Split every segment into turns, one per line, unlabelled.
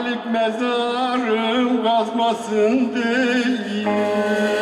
gelip mezarım kazmasın diye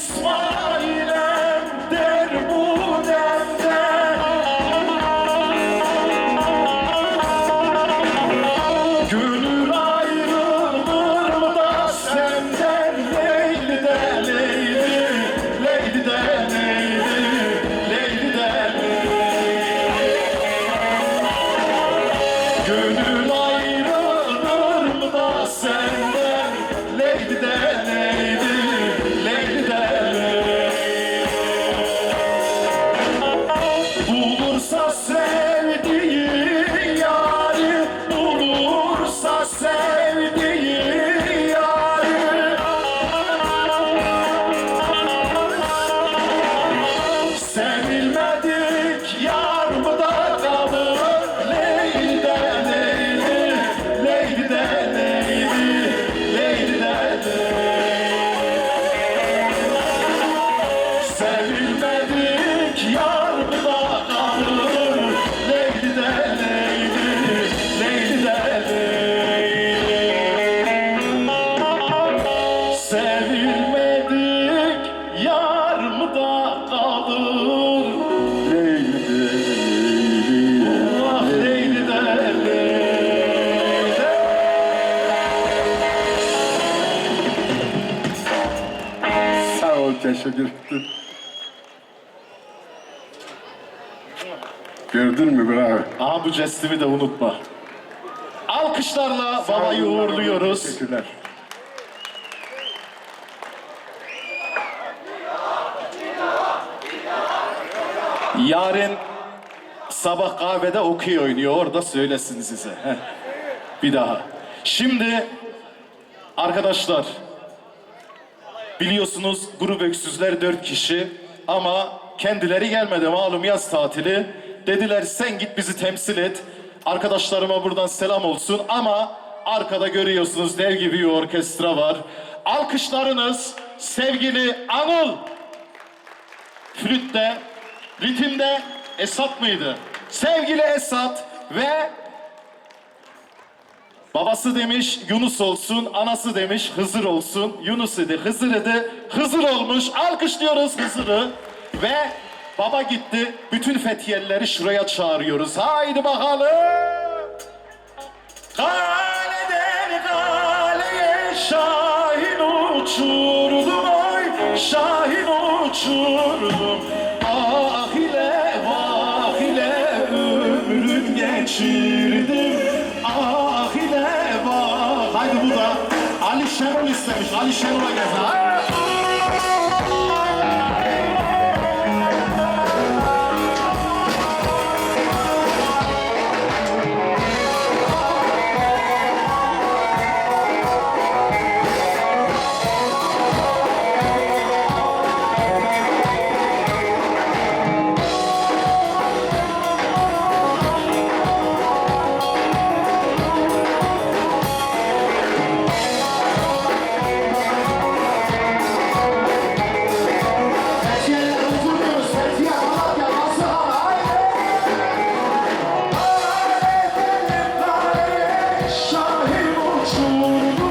this
one. Ederim. Gördün mü bravo.
Aha bu jestimi de unutma. Alkışlarla babayı uğurluyoruz.
Teşekkürler.
Yarın sabah kahvede okey oynuyor. Orada söylesin size. Heh. Bir daha. Şimdi arkadaşlar biliyorsunuz grup öksüzler dört kişi ama kendileri gelmedi malum yaz tatili. Dediler sen git bizi temsil et. Arkadaşlarıma buradan selam olsun ama arkada görüyorsunuz dev gibi bir orkestra var. Alkışlarınız sevgili Anıl. Flütte, ritimde Esat mıydı? Sevgili Esat ve babası demiş Yunus olsun, anası demiş Hızır olsun. Yunus idi, Hızır idi, Hızır olmuş. Alkışlıyoruz Hızır'ı. Ve baba gitti, bütün Fethiye'lileri şuraya çağırıyoruz. Haydi bakalım. Kaleden kaleye Şahin uçurdum ay Şahin uçurdum Da Ali Şenol gelsin şahin olsun.